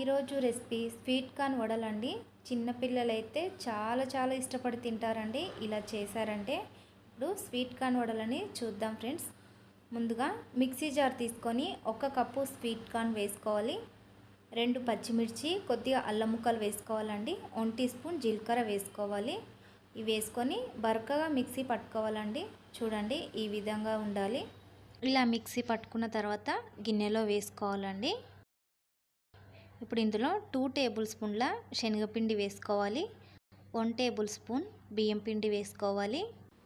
ఈరోజు recipe sweet corn వడలండి. చిన్నపిల్లలైతే చాలా చాలా ఇష్టపడి తింటారండి. ఇలా చేశారంటే ఇప్పుడు స్వీట్ కార్న్ వడలని చూద్దాం ఫ్రెండ్స్. ముందుగా మిక్సీ జార్ తీసుకొని ఒక కప్పు స్వీట్ కార్న్ వేసుకోవాలి. రెండు పచ్చిమిర్చి కొద్దిగా అల్లం ముక్కలు వేసుకోవాలండి. వన్ టీ స్పూన్ జీలకర్ర వేసుకోవాలి. ఇవి వేసుకొని బరకగా మిక్సీ పట్టుకోవాలండి. చూడండి ఈ విధంగా ఉండాలి. ఇలా మిక్సీ పట్టుకున్న తర్వాత గిన్నెలో వేసుకోవాలండి. ఇప్పుడు ఇందులో టూ టేబుల్ స్పూన్ల శనగపిండి వేసుకోవాలి. వన్ టేబుల్ స్పూన్ బియ్యం పిండి వేసుకోవాలి.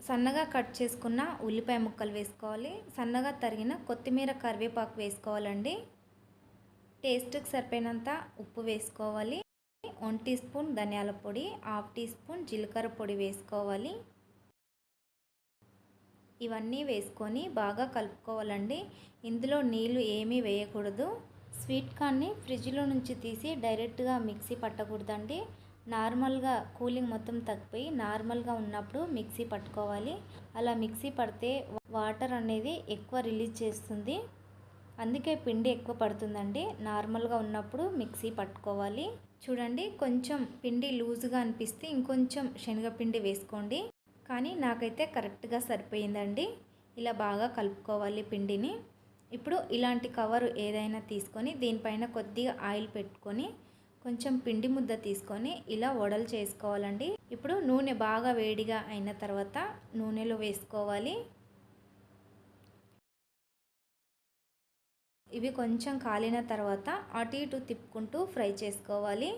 సన్నగా కట్ చేసుకున్న ఉల్లిపాయ ముక్కలు వేసుకోవాలి. సన్నగా తరిగిన కొత్తిమీర కరివేపాకు వేసుకోవాలండి. టేస్ట్కి సరిపోయినంత ఉప్పు వేసుకోవాలి. వన్ టీ స్పూన్ ధనియాల పొడి హాఫ్ టీ స్పూన్ జీలకర్ర పొడి వేసుకోవాలి. ఇవన్నీ వేసుకొని బాగా కలుపుకోవాలండి. ఇందులో నీళ్ళు ఏమీ వేయకూడదు. స్వీట్ కార్న్ని ఫ్రిడ్జ్లో నుంచి తీసి డైరెక్ట్గా మిక్సీ పట్టకూడదండి. నార్మల్గా కూలింగ్ మొత్తం తగ్గిపోయి నార్మల్గా ఉన్నప్పుడు మిక్సీ పట్టుకోవాలి. అలా మిక్సీ పడితే వాటర్ అనేది ఎక్కువ రిలీజ్ చేస్తుంది. అందుకే పిండి ఎక్కువ పడుతుందండి. నార్మల్గా ఉన్నప్పుడు మిక్సీ పట్టుకోవాలి. చూడండి కొంచెం పిండి లూజ్గా అనిపిస్తే ఇంకొంచెం శనగపిండి వేసుకోండి. కానీ నాకైతే కరెక్ట్గా సరిపోయిందండి. ఇలా బాగా కలుపుకోవాలి పిండిని. ఇప్పుడు ఇలాంటి కవర్ ఏదైనా తీసుకొని దీనిపైన కొద్దిగా ఆయిల్ పెట్టుకొని కొంచెం పిండి ముద్ద తీసుకొని ఇలా వడలు చేసుకోవాలండి. ఇప్పుడు నూనె బాగా వేడిగా అయిన తర్వాత నూనెలో వేసుకోవాలి. ఇవి కొంచెం కాలిన తర్వాత అటు ఇటు తిప్పుకుంటూ ఫ్రై చేసుకోవాలి.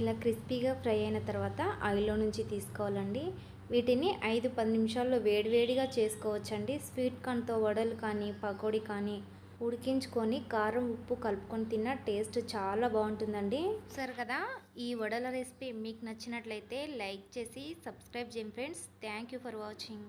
ఇలా క్రిస్పీగా ఫ్రై అయిన తర్వాత ఆయిల్లో నుంచి తీసుకోవాలండి. వీటిని ఐదు పది నిమిషాల్లో వేడివేడిగా చేసుకోవచ్చండి. స్వీట్ కార్న్తో వడలు కానీ పకోడీ కానీ ఉడికించుకొని కారం ఉప్పు కలుపుకొని తిన్న టేస్ట్ చాలా బాగుంటుందండి. సరే కదా ఈ వడల రెసిపీ మీకు నచ్చినట్లయితే లైక్ చేసి సబ్స్క్రైబ్ చేయండి friends. Thank you for watching.